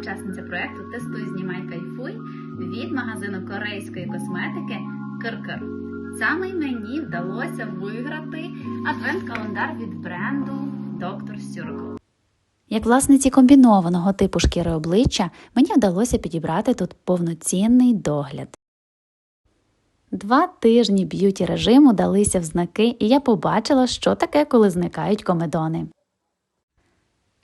Учасниця проекту Тестуй, знімай, кайфуй від магазину корейської косметики Киркир. Саме мені вдалося виграти адвент-календар від бренду Dr. Circle. Як власниці комбінованого типу шкіри обличчя, мені вдалося підібрати тут повноцінний догляд. Два тижні б'юті режиму далися в знаки, і я побачила, що таке, коли зникають комедони.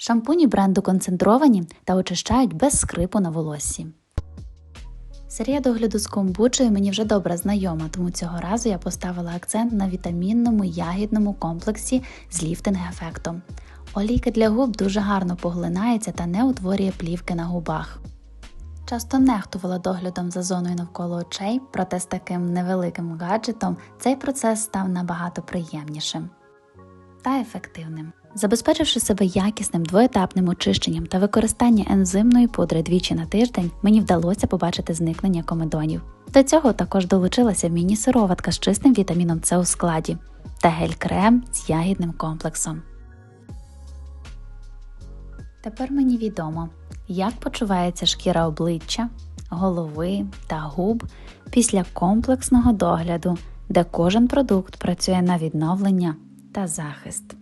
Шампуні бренду концентровані та очищають без скрипу на волоссі. Серія догляду з комбучею мені вже добре знайома, тому цього разу я поставила акцент на вітамінному ягідному комплексі з ліфтинг-ефектом. Олійка для губ дуже гарно поглинається та не утворює плівки на губах. Часто нехтувала доглядом за зоною навколо очей, проте з таким невеликим гаджетом цей процес став набагато приємнішим та ефективним. Забезпечивши себе якісним двоетапним очищенням та використання ензимної пудри двічі на тиждень, мені вдалося побачити зникнення комедонів. До цього також долучилася міні-сироватка з чистим вітаміном С у складі та гель-крем з ягідним комплексом. Тепер мені відомо, як почувається шкіра обличчя, голови та губ після комплексного догляду, де кожен продукт працює на відновлення та захист.